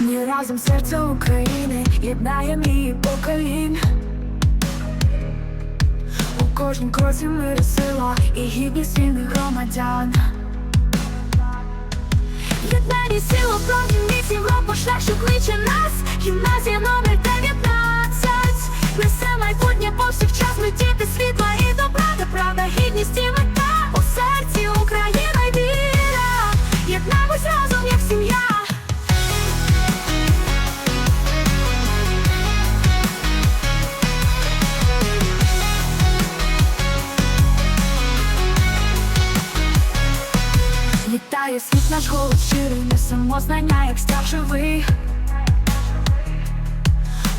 разом серце України, єднає мій поколінь. У кожнім кроці мир сила і гідність вільних громадян. Єднані сила проти міць Європа шлях, що кличе нас наш голос щирий, несемо знання, як стяг живий.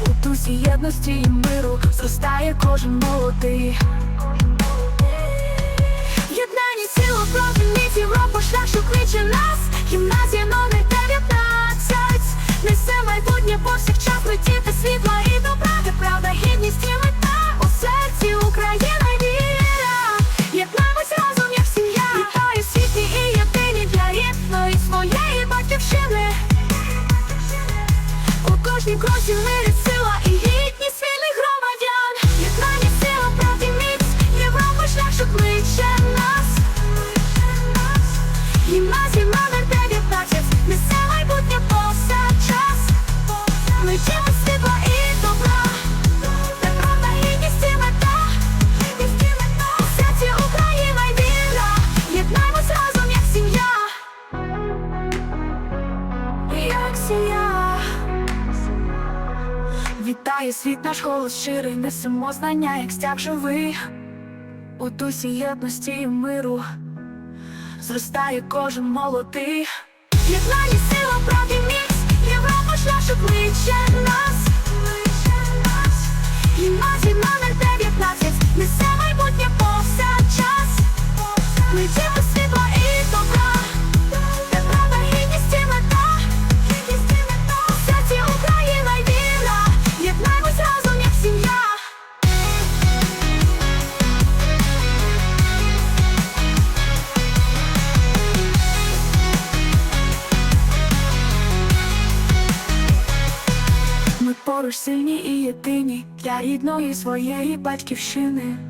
У дусі єдності і миру зростає кожен молодий. Кожній кроці мирі сила і гідність вільних громадян. Єднані сила правді міць Європа шлях, що кличе нас. Гімназія номер 19 Несе майбутнє повсякчас. Ми Вітає світ наш голос щирий, несемо знання, як стяг живий. У дусі єдності і миру зростає кожен молодий. Єднання сила правді міць, Європа шлях, що кличе нас. Поруч сильні і єдині для рідної своєї батьківщини.